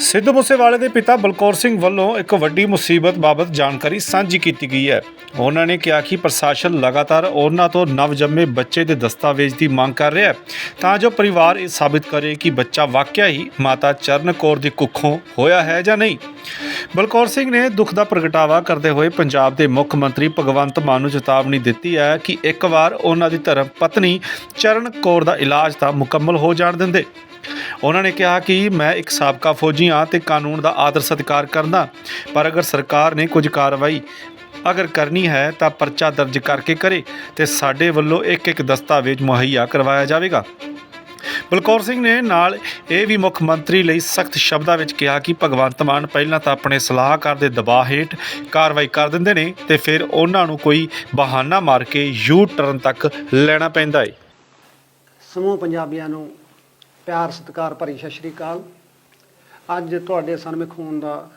ਸਿੱਧੂ ਮੂਸੇਵਾਲੇ ਦੇ ਪਿਤਾ ਬਲਕੌਰ ਸਿੰਘ ਵੱਲੋਂ ਇੱਕ ਵੱਡੀ ਮੁਸੀਬਤ ਬਾਬਤ ਜਾਣਕਾਰੀ ਸਾਂਝੀ ਕੀਤੀ ਗਈ ਹੈ। ਉਹਨਾਂ ਨੇ ਕਿਹਾ ਕਿ ਪ੍ਰਸ਼ਾਸਨ ਲਗਾਤਾਰ ਉਹਨਾਂ ਤੋਂ ਨਵਜੰਮੇ ਬੱਚੇ ਦੇ ਦਸਤਾਵੇਜ਼ ਦੀ ਮੰਗ ਕਰ ਰਿਹਾ ਹੈ। ਤਾਂ ਜੋ ਪਰਿਵਾਰ ਇਹ ਸਾਬਿਤ ਕਰੇ ਕਿ ਬੱਚਾ ਵਾਕਿਆ ਹੀ ਮਾਤਾ ਚਰਨ ਕੌਰ ਦੀ ਕੁੱਖੋਂ ਹੋਇਆ ਹੈ ਜਾਂ ਨਹੀਂ। ਬਲਕੌਰ ਸਿੰਘ ਨੇ ਦੁੱਖ ਦਾ ਪ੍ਰਗਟਾਵਾ ਕਰਦੇ ਹੋਏ ਪੰਜਾਬ ਦੇ ਮੁੱਖ ਮੰਤਰੀ ਭਗਵੰਤ ਮਾਨ ਨੂੰ ਚੇਤਾਵਨੀ ਦਿੱਤੀ ਹੈ ਕਿ ਇੱਕ ਵਾਰ ਉਹਨਾਂ ਦੀ ਧਰਮ ਪਤਨੀ ਚਰਨ ਕੌਰ ਦਾ ਇਲਾਜ ਤਾਂ ਮੁਕੰਮਲ ਹੋ ਜਾਣ ਦਿੰਦੇ। ਉਹਨਾਂ ਨੇ ਕਿਹਾ ਕਿ ਮੈਂ ਇੱਕ ਸਾਬਕਾ ਫੌਜੀ ਹਾਂ ਤੇ ਕਾਨੂੰਨ ਦਾ ਆਦਰ ਸਤਿਕਾਰ ਕਰਦਾ, ਪਰ ਅਗਰ ਸਰਕਾਰ ਨੇ ਕੁਝ ਕਾਰਵਾਈ ਅਗਰ ਕਰਨੀ ਹੈ ਤਾਂ ਪਰਚਾ ਦਰਜ ਕਰਕੇ ਕਰੇ ਤੇ ਸਾਡੇ ਵੱਲੋਂ ਇੱਕ ਇੱਕ ਦਸਤਾਵੇਜ਼ ਮੁਹੱਈਆ ਕਰਵਾਇਆ ਜਾਵੇਗਾ। ਬਲਕੌਰ ਸਿੰਘ ਨੇ ਨਾਲ ਇਹ ਵੀ ਮੁੱਖ ਮੰਤਰੀ ਲਈ ਸਖਤ ਸ਼ਬਦਾਂ ਵਿੱਚ ਕਿਹਾ ਕਿ ਭਗਵੰਤ ਮਾਨ ਪਹਿਲਾਂ ਤਾਂ ਆਪਣੇ ਸਲਾਹਕਾਰ ਦੇ ਦਬਾਅ ਹੇਠ ਕਾਰਵਾਈ ਕਰ ਦਿੰਦੇ ਨੇ ਤੇ ਫਿਰ ਉਹਨਾਂ ਨੂੰ ਕੋਈ ਬਹਾਨਾ ਮਾਰ ਕੇ ਯੂ ਟਰਨ ਤੱਕ ਲੈਣਾ ਪੈਂਦਾ ਹੈ ਸਮੂਹ ਪੰਜਾਬੀਆਂ ਨੂੰ ਪਿਆਰ, ਸਤਿਕਾਰ ਭਰੀ ਸਤਿ ਸ਼੍ਰੀ ਅਕਾਲ। ਅੱਜ ਤੁਹਾਡੇ ਸਨਮੁਖ ਹੋਣ ਦਾ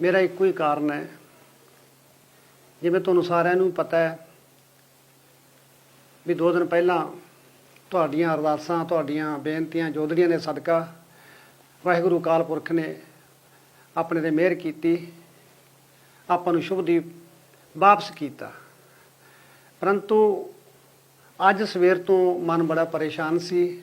ਮੇਰਾ ਇੱਕੋ ਹੀ ਕਾਰਨ ਹੈ। ਜਿਵੇਂ ਤੁਹਾਨੂੰ ਸਾਰਿਆਂ ਨੂੰ ਪਤਾ ਹੈ ਵੀ ਦੋ ਦਿਨ ਪਹਿਲਾਂ ਤੁਹਾਡੀਆਂ ਅਰਦਾਸਾਂ, ਤੁਹਾਡੀਆਂ ਬੇਨਤੀਆਂ, ਜੋਧੜੀਆਂ ਦੇ ਸਦਕਾ ਵਾਹਿਗੁਰੂ ਕਾਲ ਪੁਰਖ ਨੇ ਆਪਣੇ ਤੇ ਮਿਹਰ ਕੀਤੀ, ਆਪਾਂ ਨੂੰ ਸ਼ੁਭਦੀਪ ਵਾਪਸ ਕੀਤਾ। ਪਰੰਤੂ ਅੱਜ ਸਵੇਰ ਤੋਂ ਮਨ ਬੜਾ ਪਰੇਸ਼ਾਨ ਸੀ।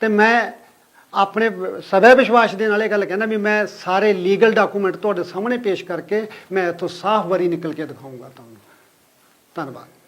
ਤੇ ਮੈਂ ਆਪਣੇ ਵ- ਵਿਸ਼ਵਾਸ ਦੇ ਨਾਲ ਇਹ ਗੱਲ ਕਹਿੰਦਾ ਵੀ ਮੈਂ ਸਾਰੇ ਲੀਗਲ ਡਾਕੂਮੈਂਟ ਤੁਹਾਡੇ ਸਾਹਮਣੇ ਪੇਸ਼ ਕਰਕੇ ਮੈਂ ਇੱਥੋਂ ਸਾਫ਼ ਵਰੀ ਨਿਕਲ ਕੇ ਦਿਖਾਊਂਗਾ ਤੁਹਾਨੂੰ। ਧੰਨਵਾਦ।